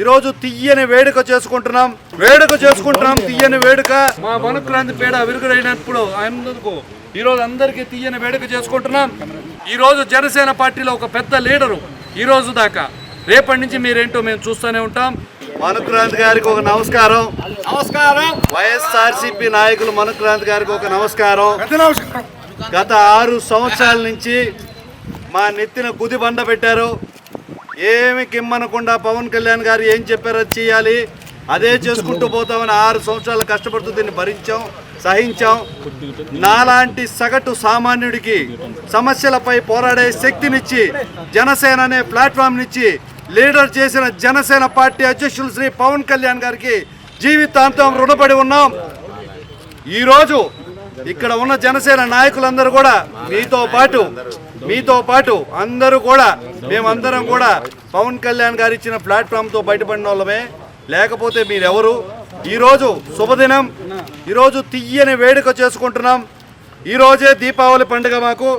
ఈరోజు తీయని వేడుక చేసుకుంటున్నాం. వేడుక చేసుకుంటున్నాం. తీయని వేడుక. మా మనుక్రాంతి పేడ విరుగుడైనప్పుడు ఈ రోజు అందరికీ తీయని వేడుక చేసుకుంటున్నాం. ఈ రోజు జనసేన పార్టీలో ఒక పెద్ద లీడరు ఈ రోజు దాకా. రేపటి నుంచి మీరేంటో మేము చూస్తూనే ఉంటాం. మనుక్రాంతి గారికి ఒక నమస్కారం. నమస్కారం. వైఎస్ఆర్సీపీ నాయకులు మనుక్రాంతి గారికి ఒక నమస్కారం. గత ఆరు సంవత్సరాల నుంచి మా నెత్తిన గుది బండ పెట్టారు. ఏమి కిమ్మనకుండా పవన్ కళ్యాణ్ గారు ఏం చెప్పారో అది చేయాలి. అదే చేసుకుంటూ పోతామని ఆరు సంవత్సరాలు కష్టపడుతూ దీన్ని భరించాం సహించాం. నాలాంటి సగటు సామాన్యుడికి సమస్యలపై పోరాడే శక్తినిచ్చి జనసేన అనే ప్లాట్ఫామ్నిచ్చి లీడర్ చేసిన జనసేన పార్టీ అధ్యక్షులు శ్రీ పవన్ కళ్యాణ్ గారికి జీవితాంతం రుణపడి ఉన్నాం. ఈరోజు ఇక్కడ ఉన్న జనసేన నాయకులందరూ కూడా మీతో పాటు మీతో పాటు అందరూ కూడా మేమందరం కూడా పవన్ కళ్యాణ్ గారు ఇచ్చిన ప్లాట్ఫామ్తో బయటపడిన వాళ్ళమే. లేకపోతే మీరెవరు? ఈరోజు శుభదినం. ఈరోజు తీయని వేడుక చేసుకుంటున్నాం. ఈరోజే దీపావళి పండుగ మాకు.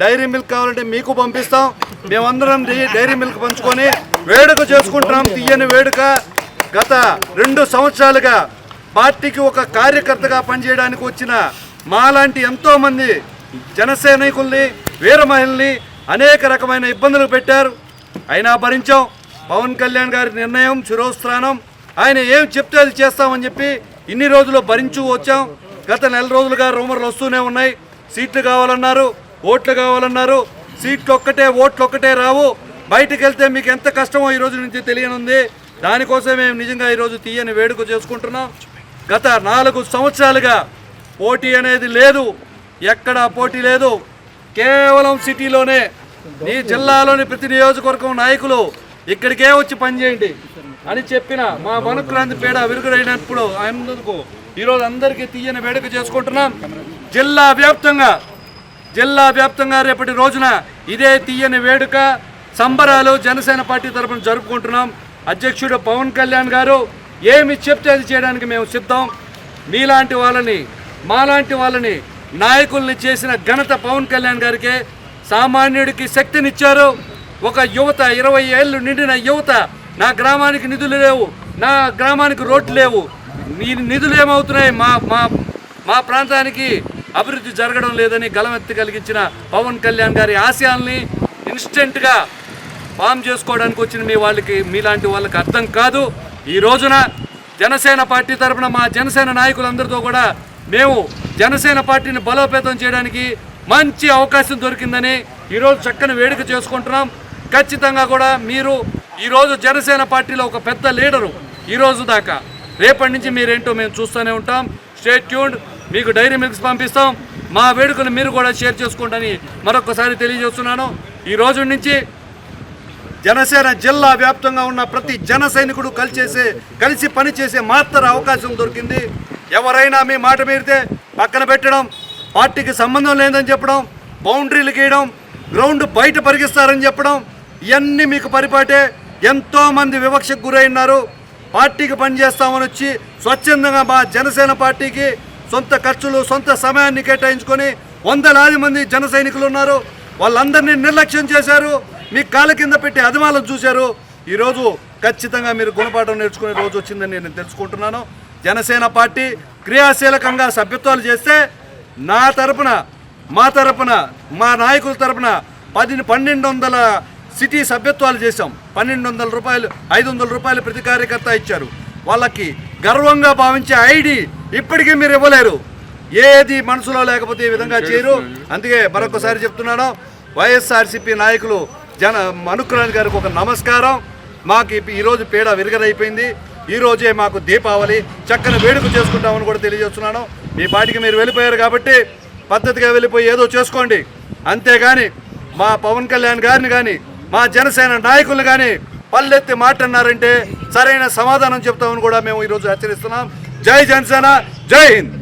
డైరీ మిల్క్ కావాలంటే మీకు పంపిస్తాం. మేమందరం డైరీ మిల్క్ పంచుకొని వేడుక చేసుకుంటున్నాం. తీయని వేడుక గత రెండు సంవత్సరాలుగా పార్టీకి ఒక కార్యకర్తగా పనిచేయడానికి వచ్చిన మాలాంటి ఎంతోమంది జనసైనికుల్ని వీర మహిళల్ని అనేక రకమైన ఇబ్బందులు పెట్టారు. అయినా భరించాం. పవన్ కళ్యాణ్ గారి నిర్ణయం శిరోస్థానం. ఆయన ఏం చెప్తే అది చేస్తామని చెప్పి ఇన్ని రోజులు భరించు వచ్చాం. గత నెల రోజులుగా రూమర్లు వస్తూనే ఉన్నాయి. సీట్లు కావాలన్నారు ఓట్లు కావాలన్నారు. సీట్లు ఒక్కటే ఓట్లు ఒక్కటే రావు. బయటికి వెళ్తే మీకు ఎంత కష్టమో ఈ రోజు నుంచి తెలియనుంది. దానికోసం మేము నిజంగా ఈరోజు తీయని వేడుక చేసుకుంటున్నాం. గత నాలుగు సంవత్సరాలుగా పోటీ అనేది లేదు. ఎక్కడా పోటీ లేదు. కేవలం సిటీలోనే ఈ జిల్లాలోని ప్రతి నియోజకవర్గం నాయకులు ఇక్కడికే వచ్చి పనిచేయండి అని చెప్పిన మా మనుక్రాంతి పేడ విరుగుడైనప్పుడు అందుకు ఈరోజు అందరికీ తీయని వేడుక చేసుకుంటున్నాం. జిల్లా వ్యాప్తంగా జిల్లా వ్యాప్తంగా రేపటి రోజున ఇదే తీయని వేడుక సంబరాలు జనసేన పార్టీ తరఫున జరుపుకుంటున్నాం. అధ్యక్షుడు పవన్ కళ్యాణ్ గారు ఏమి చెప్తే అది చేయడానికి మేము సిద్ధం. మీలాంటి వాళ్ళని మాలాంటి వాళ్ళని నాయకుల్ని చేసిన ఘనత పవన్ కళ్యాణ్ గారికే సామాన్యుడికి శక్తినిచ్చారు. ఒక యువత ఇరవై ఏళ్ళు నిండిన యువత నా గ్రామానికి నిధులు లేవు నా గ్రామానికి రోడ్లు లేవు. మీ నిధులు ఏమవుతున్నాయి? మా మా మా ప్రాంతానికి అభివృద్ధి జరగడం లేదని గలమెత్తి కలిగించిన పవన్ కళ్యాణ్ గారి ఆశయాల్ని ఇన్స్టెంట్గా ఫామ్ చేసుకోవడానికి వచ్చిన మీ వాళ్ళకి మీలాంటి వాళ్ళకి అర్థం కాదు. ఈ రోజున జనసేన పార్టీ తరపున మా జనసేన నాయకులందరితో కూడా మేము జనసేన పార్టీని బలోపేతం చేయడానికి మంచి అవకాశం దొరికిందని ఈరోజు చక్కని వేడుక చేసుకుంటున్నాం. ఖచ్చితంగా కూడా మీరు ఈరోజు జనసేన పార్టీలో ఒక పెద్ద లీడరు ఈరోజు దాకా. రేపటి నుంచి మీరేంటో మేము చూస్తూనే ఉంటాం. స్టేట్ ట్యూన్డ్ మీకు డైరీ మిల్క్స్ పంపిస్తాం. మా వేడుకను మీరు కూడా షేర్ చేసుకోండి మరొకసారి తెలియజేస్తున్నాను. ఈ రోజు నుంచి జనసేన జిల్లా వ్యాప్తంగా ఉన్న ప్రతి జన సైనికుడు కలిసేసే కలిసి పనిచేసే మాత్ర అవకాశం దొరికింది. ఎవరైనా మీ మాట మీరితే పక్కన పెట్టడం పార్టీకి సంబంధం లేదని చెప్పడం బౌండరీలు గీయడం గ్రౌండ్ బయట పరిగిస్తారని చెప్పడం ఇవన్నీ మీకు పరిపాటే. ఎంతోమంది వివక్షకు గురైనారు. పార్టీకి పనిచేస్తామని వచ్చి స్వచ్ఛందంగా మా జనసేన పార్టీకి సొంత ఖర్చులు సొంత సమయాన్ని కేటాయించుకొని వందలాది మంది జన సైనికులు ఉన్నారు. వాళ్ళందరినీ నిర్లక్ష్యం చేశారు. మీ కాళ్ళ కింద పెట్టి అదిమాలను చూశారు. ఈరోజు ఖచ్చితంగా మీరు గుణపాఠం నేర్చుకునే రోజు వచ్చిందని నేను తెలుసుకుంటున్నాను. జనసేన పార్టీ క్రియాశీలకంగా సభ్యత్వాలు చేస్తే నా తరపున మా తరపున మా నాయకుల తరపున పది పన్నెండు వందల సిటీ సభ్యత్వాలు చేశాం. పన్నెండు వందల రూపాయలు ఐదు వందల రూపాయలు ప్రతి కార్యకర్త ఇచ్చారు. వాళ్ళకి గర్వంగా భావించే ఐడి ఇప్పటికీ మీరు ఇవ్వలేరు. ఏది మనసులో లేకపోతే ఈ విధంగా చేయరు. అందుకే మరొకసారి చెప్తున్నాను వైఎస్ఆర్సీపీ నాయకులు జన అనుక్రాంతి గారికి ఒక నమస్కారం. మాకు ఈరోజు పీడ విరగదైపోయింది. ఈరోజే మాకు దీపావళి చక్కని వేడుక చేసుకుంటామని కూడా తెలియజేస్తున్నాను. మీ పాటికి మీరు వెళ్ళిపోయారు కాబట్టి పద్ధతిగా వెళ్ళిపోయి ఏదో చేసుకోండి. అంతేగాని మా పవన్ కళ్యాణ్ గారిని కానీ మా జనసేన నాయకులు కానీ పల్లెత్తి మాట్లాడినారంటే సరైన సమాధానం చెప్తామని కూడా మేము ఈరోజు హెచ్చరిస్తున్నాం. జై జనసేన జై హింద్.